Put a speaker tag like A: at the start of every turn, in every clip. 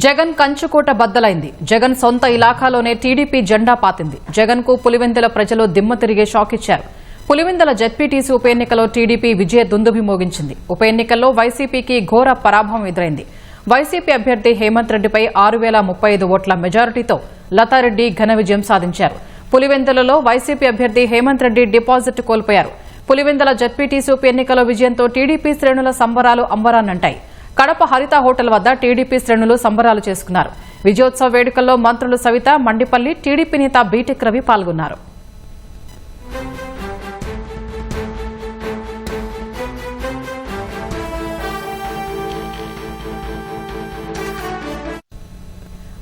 A: జగన్ కంచుకోట బద్దలైంది. జగన్ సొంత ఇలాఖాలోనే టీడీపీ జెండా పాతింది. జగన్కు పులివెందుల ప్రజలు దిమ్మ తిరిగే షాక్ ఇచ్చారు. పులివెందుల జెడ్పీటీసీ ఉప ఎన్నికలో టీడీపీ విజయ దుందుభి మోగించింది ఉప ఎన్నికల్లో వైసీపీకి ఘోర పరాభవం ఎదురైంది. వైసీపీ అభ్యర్థి హేమంత్ రెడ్డిపై ఆరు వేల ముప్పై ఐదు ఓట్ల మెజారిటీతో లతారెడ్డి ఘన విజయం సాధించారు. పులివెందులలో వైసీపీ అభ్యర్థి హేమంత్ రెడ్డి డిపాజిట్ కోల్పోయారు. పులివెందుల జెడ్పీటీసీ ఉప ఎన్నికలో విజయంతో టీడీపీ శ్రేణుల సంబరాలు అంబరాన్నంటాయి. కడప హరిత హోటల్ వద్ద టీడీపీ శ్రేణులు సంబరాలు చేసుకున్నారు. విజయోత్సవ వేడుకల్లో మంత్రులు సవిత మండిపల్లి టీడీపీ నేత బీటెక్ రవి పాల్గొన్నారు.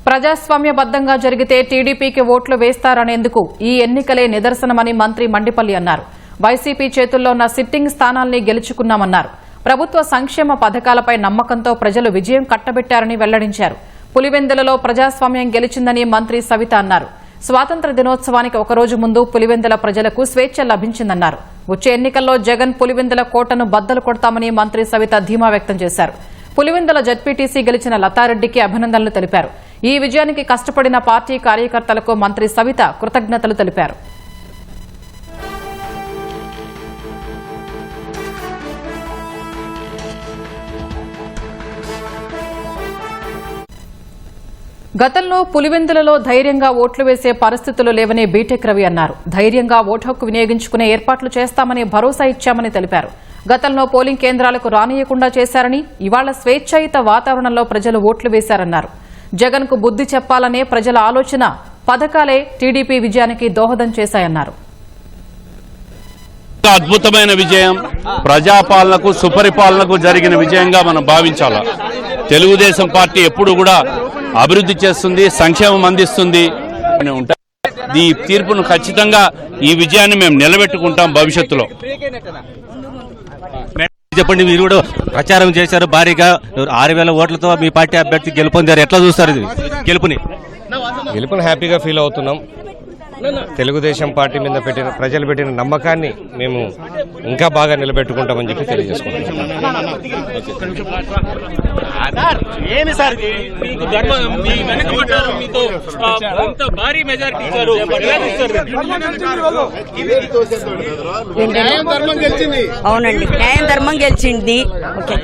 A: ప్రజాస్వామ్యబద్దంగా జరిగితే టీడీపీకి ఓట్లు వేస్తారనేందుకు ఈ ఎన్నికలే నిదర్శనమని మంత్రి మండిపల్లి అన్నారు. వైసీపీ చేతుల్లో ఉన్న సిట్టింగ్ స్థానాల్ని గెలుచుకున్నామన్నారు. ప్రభుత్వ సంక్షేమ పథకాలపై నమ్మకంతో ప్రజలు విజయం కట్టబెట్టారని వెల్లడించారు. పులివెందులలో ప్రజాస్వామ్యం గెలిచిందని మంత్రి సవిత అన్నారు. స్వాతంత్ర దినోత్సవానికి ఒకరోజు ముందు పులివెందుల ప్రజలకు స్వేచ్ఛ లభించిందన్నారు. వచ్చే ఎన్నికల్లో జగన్ పులివెందుల కోటను బద్దలు కొడతామని మంత్రి సవిత ధీమా వ్యక్తం చేశారు. పులివెందుల జడ్పీటీసీ గెలిచిన లతారెడ్డికి అభినందనలు తెలిపారు. ఈ విజయానికి కష్టపడిన పార్టీ కార్యకర్తలకు మంత్రి సవిత కృతజ్ఞతలు తెలిపారు. గతంలో పులివెందులలో ధైర్యంగా ఓట్లు వేసే పరిస్థితులు లేవని బీటెక్ రవి అన్నారు. ధైర్యంగా ఓటు హక్కు వినియోగించుకునే ఏర్పాట్లు చేస్తామని భరోసా ఇచ్చామని తెలిపారు. గతంలో పోలింగ్ కేంద్రాలకు రానియకుండా చేశారని ఇవాళ స్వేచ్ఛాయుత వాతావరణంలో ప్రజలు ఓట్లు వేశారన్నారు. జగన్కు బుద్ది చెప్పాలనే ప్రజల ఆలోచన పథకాలే టీడీపీ విజయానికి దోహదం చేశాయన్నారు.
B: అద్భుతమైన విజయం ప్రజాపాలనకు సుపరిపాలనకు జరిగిన విజయంగా మనం భావించాలా? తెలుగుదేశం పార్టీ ఎప్పుడు కూడా అభివృద్ధి చేస్తుంది సంక్షేమం అందిస్తుంది. ఉంటాయి ఈ తీర్పును ఖచ్చితంగా ఈ విజయాన్ని మేము నిలబెట్టుకుంటాం భవిష్యత్తులో.
C: చెప్పండి మీరు కూడా ప్రచారం చేశారు భారీగా ఆరు వేల ఓట్లతో మీ పార్టీ అభ్యర్థి గెలుపొందారు. ఎట్లా చూస్తారు ఇది? గెలుపుని?
D: గెలుపుని హ్యాపీగా ఫీల్ అవుతున్నాం. తెలుగుదేశం పార్టీ మీద పెట్టిన ప్రజలు పెట్టిన నమ్మకాన్ని మేము ఇంకా బాగా నిలబెట్టుకుంటామని చెప్పి తెలియజేసుకుంటున్నాం
E: ఏమి సార్ ఇది? మీకు ధర్మ మీ వెనకబడ్డారు మీతో ఆ, ఇంత భారీ మెజారిటీ ఇచ్చారు ఎలా చూస్తారు
F: అవునండి న్యాయం ధర్మం గెలిచింది ఓకే